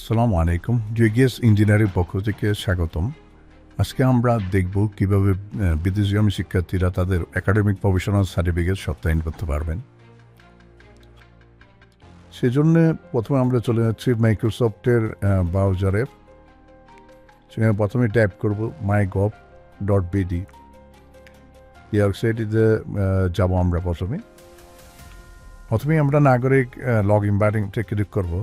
আসসালামু আলাইকুম। জিগিএস ইঞ্জিনিয়ারিং পক্ষ থেকে স্বাগতম। আজকে আমরা দেখব কীভাবে বিদেশগামী শিক্ষার্থীরা তাদের একাডেমিক প্রফেশনাল সার্টিফিকেট সত্যায়ন করতে পারবেন। সেজন্য প্রথমে আমরা চলে যাচ্ছি মাইক্রোসফটের ব্রাউজারে। সেখানে প্রথমে টাইপ করব মাই গভ ডট বিডি এই ওয়েবসাইটিতে যাব আমরা প্রথমে। প্রথমেই আমরা নাগরিক লগ ইন বাটনটা ক্লিক করব।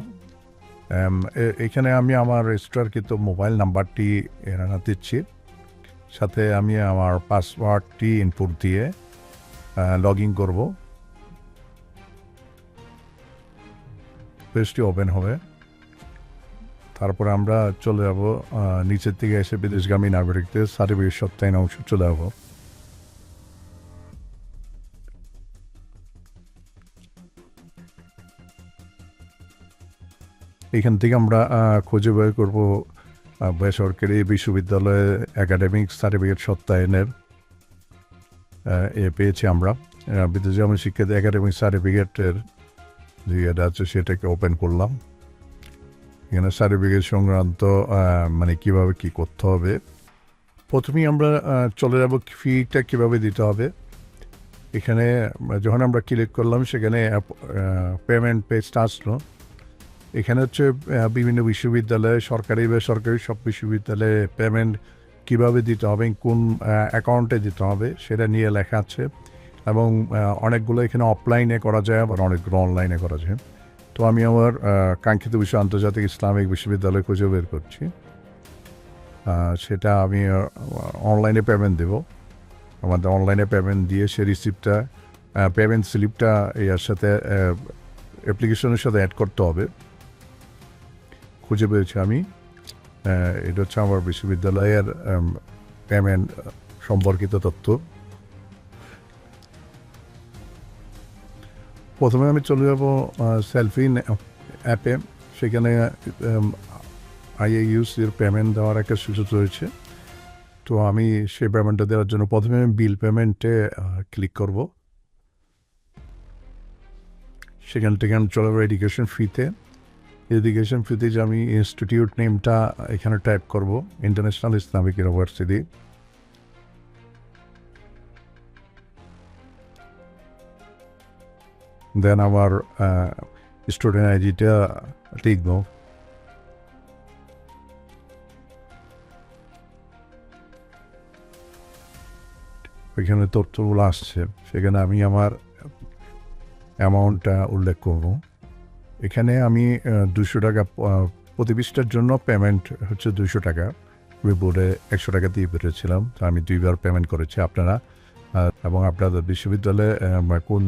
এখানে আমি আমার রেজিস্টারকৃত মোবাইল নাম্বারটি এখানে দিচ্ছি। সাথে আমি আমার পাসওয়ার্ডটি ইনপুট দিয়ে লগ ইন করব। পেজটি ওপেন হবে। তারপরে আমরা চলে যাব নিচের থেকে এসে বিদেশগামী নাগরিকদের সার্টিফিকেট সত্যায়ন অংশ চলে যাব। এখান থেকে আমরা খুঁজে বের করব বেসরকারি বিশ্ববিদ্যালয়ে একাডেমিক সার্টিফিকেট সত্যায়নের এ পেয়েছি আমরা। আহ, বিদেশগামী শিক্ষিত একাডেমিক সার্টিফিকেটের যে এটা আছে সেটাকে ওপেন করলাম। এখানে সার্টিফিকেট সংক্রান্ত মানে কীভাবে কি করতে হবে। প্রথমেই আমরা চলে যাব ফিটা কীভাবে দিতে হবে। এখানে যখন আমরা ক্লিক করলাম সেখানে পেমেন্ট পেজটা আসলো। এখানে হচ্ছে বিভিন্ন বিশ্ববিদ্যালয়ে সরকারি বেসরকারি সব বিশ্ববিদ্যালয়ে পেমেন্ট কীভাবে দিতে হবে, কোন অ্যাকাউন্টে দিতে হবে, সেটা নিয়ে লেখা আছে। এবং অনেকগুলো এখানে অফলাইনে করা যায়, আবার অনেকগুলো অনলাইনে করা যায়। তো আমি আমার কাঙ্ক্ষিত বিষয় আন্তর্জাতিক ইসলামিক বিশ্ববিদ্যালয় খুঁজে বের করছি। সেটা আমি অনলাইনে পেমেন্ট দেব। আমাদের অনলাইনে পেমেন্ট দিয়ে সে রিসিপ্টটা পেমেন্ট স্লিপটা এর সাথে অ্যাপ্লিকেশনের সাথে অ্যাড করতে হবে। খুঁজে পেয়েছি আমি। এটা হচ্ছে আমার বিশ্ববিদ্যালয়ের পেমেন্ট সম্পর্কিত তথ্য। প্রথমে আমি চলে যাব সেলফি অ্যাপে সেখানে আইএইউসির পেমেন্ট দেওয়ার একটা সুযোগ রয়েছে। তো আমি সেই পেমেন্টটা দেওয়ার জন্য প্রথমে আমি বিল পেমেন্টে ক্লিক করব। সেখান থেকে আমি চলে যাব এডুকেশন ফিতে এডুকেশন ফিতে যে আমি ইনস্টিটিউট নেমটা এখানে টাইপ করব ইন্টারন্যাশনাল ইসলামিক ইউনিভার্সিটি দেন আমার স্টুডেন্ট আইডিটা লিখব। এখানে তথ্যগুলো আসছে, সেখানে আমি আমার অ্যামাউন্টটা উল্লেখ করব। এখানে আমি দুশো টাকা প্রতি পৃষ্ঠার জন্য পেমেন্ট হচ্ছে দুশো টাকা। রিপোর্টে একশো টাকা দিয়ে পেরেছিলাম তো আমি দুইবার পেমেন্ট করেছি আপনারা। এবং আপনাদের বিশ্ববিদ্যালয়ে কোন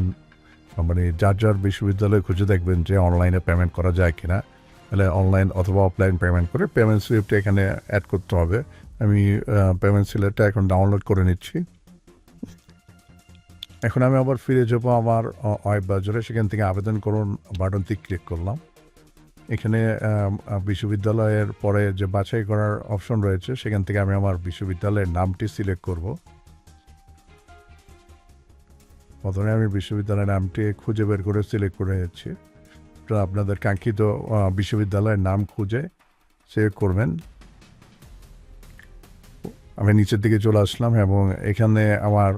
মানে যার যার বিশ্ববিদ্যালয়ে খুঁজে দেখবেন যে অনলাইনে পেমেন্ট করা যায় কিনা। তাহলে অনলাইন অথবা অফলাইন পেমেন্ট করে পেমেন্ট স্লিপটা এখানে অ্যাড করতে হবে। আমি পেমেন্ট স্লিপটা এখন ডাউনলোড করে নিচ্ছি। এখন আমি আবার ফিরে যাব আমার ওয়েব বাজারে। সেখান থেকে আবেদন করুন, বাটনটি ক্লিক করলাম। এখানে বিশ্ববিদ্যালয়ের পরে যে বাছাই করার অপশন রয়েছে, সেখান থেকে আমি আমার বিশ্ববিদ্যালয়ের নামটি সিলেক্ট করব। প্রথমে আমি বিশ্ববিদ্যালয়ের নামটি খুঁজে বের করে সিলেক্ট করে যাচ্ছি তো আপনাদের কাঙ্ক্ষিত বিশ্ববিদ্যালয়ের নাম খুঁজে সেভ করবেন। আমি নিচের দিকে চলে আসলাম এবং এখানে আমার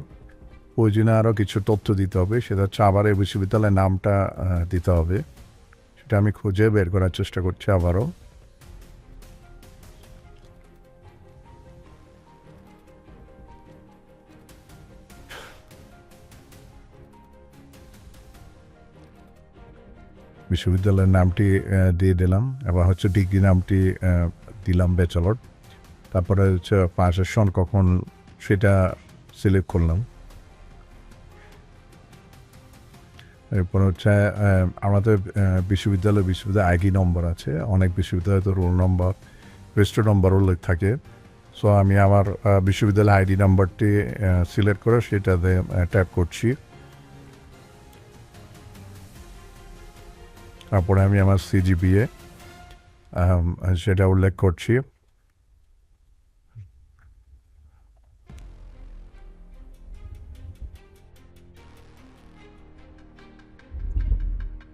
প্রয়োজনীয় আরও কিছু তথ্য দিতে হবে। সেটা হচ্ছে আবার এই বিশ্ববিদ্যালয়ের নামটা দিতে হবে। সেটা আমি খুঁজে বের করার চেষ্টা করছি আবারও। বিশ্ববিদ্যালয়ের নামটি দিয়ে দিলাম। এবার হচ্ছে ডিগ্রি নামটি দিলাম ব্যাচেলর। তারপরে হচ্ছে পাশের সন কখন সেটা সিলেক্ট করলাম। এরপর হচ্ছে আমাদের বিশ্ববিদ্যালয় বিশ্ববিদ্যালয় আইডি নম্বর আছে। অনেক বিশ্ববিদ্যালয়ে তো রোল নম্বর, রেজিস্টার নম্বর উল্লেখ থাকে। সো আমি আমার বিশ্ববিদ্যালয় আইডি নাম্বারটি সিলেক্ট করে সেটাতে ট্যাপ করছি। তারপরে আমি আমার সিজিবিএ সেটা উল্লেখ করছি।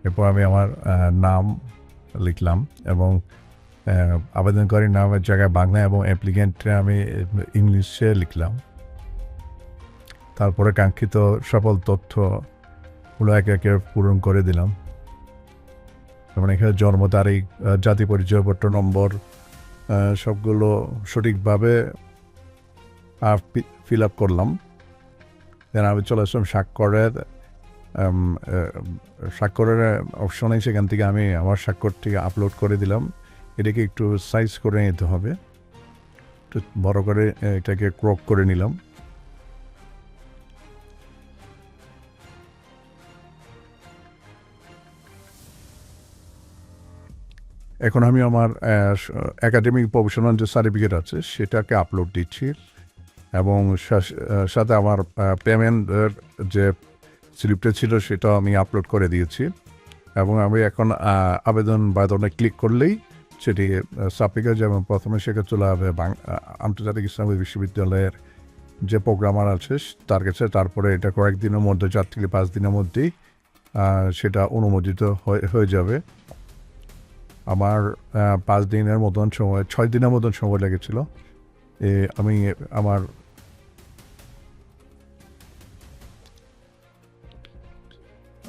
এরপর আমি আমার নাম লিখলাম এবং আবেদনকারী নামের জায়গায় বাংলা এবং অ্যাপ্লিকেন্টে আমি ইংলিশে লিখলাম। তারপরে কাঙ্ক্ষিত সকল তথ্যগুলো একে একে পূরণ করে দিলাম। যেমন এখানে জন্ম তারিখ জাতি পরিচয়পত্র, নম্বর সবগুলো সঠিকভাবে ফিল আপ করলাম। দেন আমি চলে আসলাম স্বাক্ষরের স্বাক্ষরের অপশনে সেখান থেকে আমি আমার স্বাক্ষরটি আপলোড করে দিলাম। এটাকে একটু সাইজ করে নিতে হবে। একটু বড় করে এটাকে ক্রপ করে নিলাম। এখন আমি আমার একাডেমিক প্রফেশনাল যে সার্টিফিকেট আছে, সেটাকে আপলোড দিচ্ছি এবং সাথে আমার পেমেন্টের যে স্লিপটা ছিল সেটা আমি আপলোড করে দিয়েছি এবং আমি এখন আবেদন বাদনে ক্লিক করলেই সেটি সাপিকা যেমন প্রথমে সেটা চলে যাবে আন্তর্জাতিক ইসলামিক বিশ্ববিদ্যালয়ের যে প্রোগ্রামার আছে, তার কাছে তারপরে এটা কয়েকদিনের মধ্যে, চার থেকে পাঁচ দিনের মধ্যেই সেটা অনুমোদিত হয়ে যাবে। আমার পাঁচ দিনের মতন সময়, ছয় দিনের মতন সময় লেগেছিল। আমি, আমার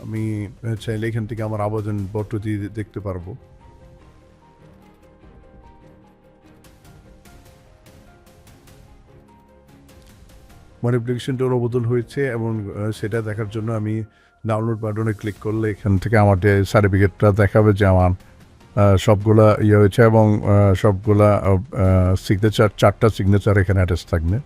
আমি চাইলে এখান থেকে আমার আবেদন পত্রটি দেখতে পারব। আমার অ্যাপ্লিকেশনটার বদল হয়েছে এবং সেটা দেখার জন্য আমি ডাউনলোড বাটনে ক্লিক করলে এখান থেকে আমার যে সার্টিফিকেটটা দেখাবে যে আমার সবগুলা ইয়ে হয়েছে এবং সবগুলা সিগনেচার চারটা সিগনেচার এখানে অ্যাটাচ থাকবে।